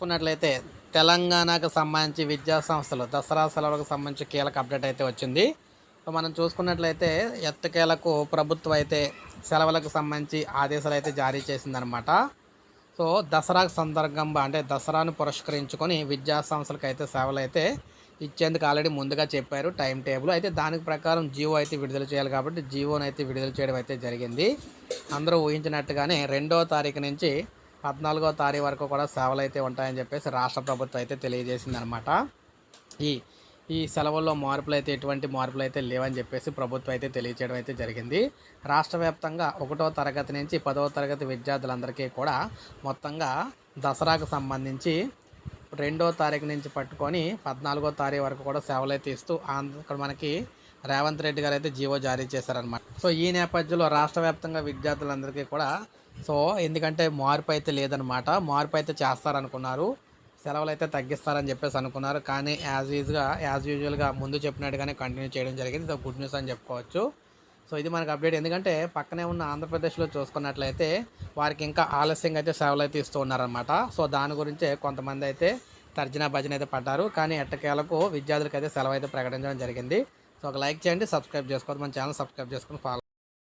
చూసుకున్నట్లయితే తెలంగాణకు సంబంధించి విద్యా సంస్థలు దసరా సెలవులకు సంబంధించి కీలక అప్డేట్ అయితే వచ్చింది. సో మనం చూసుకున్నట్లయితే ఎత్తుకేలకు ప్రభుత్వం అయితే సెలవులకు సంబంధించి ఆదేశాలు అయితే జారీ చేసిందనమాట సో దసరా సందర్భంగా అంటే దసరాను పురస్కరించుకొని విద్యా సంస్థలకు అయితే సేవలు అయితే ఇచ్చేందుకు ఆల్రెడీ ముందుగా చెప్పారు టైం టేబుల్. అయితే దానికి ప్రకారం జియో అయితే విడుదల చేయాలి కాబట్టి జియోను అయితే విడుదల చేయడం అయితే జరిగింది. అందరూ ఊహించినట్టుగానే రెండో తారీఖు నుంచి పద్నాలుగో తారీఖు వరకు కూడా సేవలు అయితే ఉంటాయని చెప్పేసి రాష్ట్ర ప్రభుత్వం అయితే తెలియజేసిందనమాట ఈ ఈ సెలవుల్లో మార్పులు అయితే ఎటువంటి మార్పులు అయితే లేవని చెప్పేసి ప్రభుత్వం అయితే తెలియచేయడం అయితే జరిగింది. రాష్ట్ర వ్యాప్తంగా ఒకటో తరగతి నుంచి పదవ తరగతి విద్యార్థులందరికీ కూడా మొత్తంగా దసరాకు సంబంధించి రెండో తారీఖు నుంచి పట్టుకొని పద్నాలుగో తారీఖు వరకు కూడా సేవలు అయితే ఇస్తూ ఆంధ్ర మనకి రేవంత్ రెడ్డి గారు అయితే జీవో జారీ చేశారనమాట సో ఈ నేపథ్యంలో రాష్ట్ర వ్యాప్తంగా విద్యార్థులందరికీ కూడా సో ఎందుకంటే మార్పు అయితే లేదనమాట మార్పు అయితే చేస్తారనుకున్నారు. సెలవులు అయితే తగ్గిస్తారని చెప్పేసి అనుకున్నారు. కానీ యాజ్ యూజ్గా యాజ్ యూజువల్గా ముందు చెప్పినట్టుగానే కంటిన్యూ చేయడం జరిగింది. ఇది గుడ్ న్యూస్ అని చెప్పుకోవచ్చు. సో ఇది మనకు అప్డేట్ ఎందుకంటే పక్కనే ఉన్న ఆంధ్రప్రదేశ్లో చూసుకున్నట్లయితే వారికి ఇంకా ఆలస్యంగా అయితే సేవలు అయితే ఇస్తూ ఉన్నారనమాట సో దాని గురించే కొంతమంది అయితే తర్జనా భజన అయితే పడ్డారు. కానీ ఎట్టకేలకు విద్యార్థులకు అయితే సెలవు అయితే ప్రకటించడం జరిగింది. సో ఒక లైక్ చేయండి సబ్స్క్రైబ్ చేసుకోవద్దు మన ఛానల్ సబ్స్క్రైబ్ చేసుకుని ఫాలో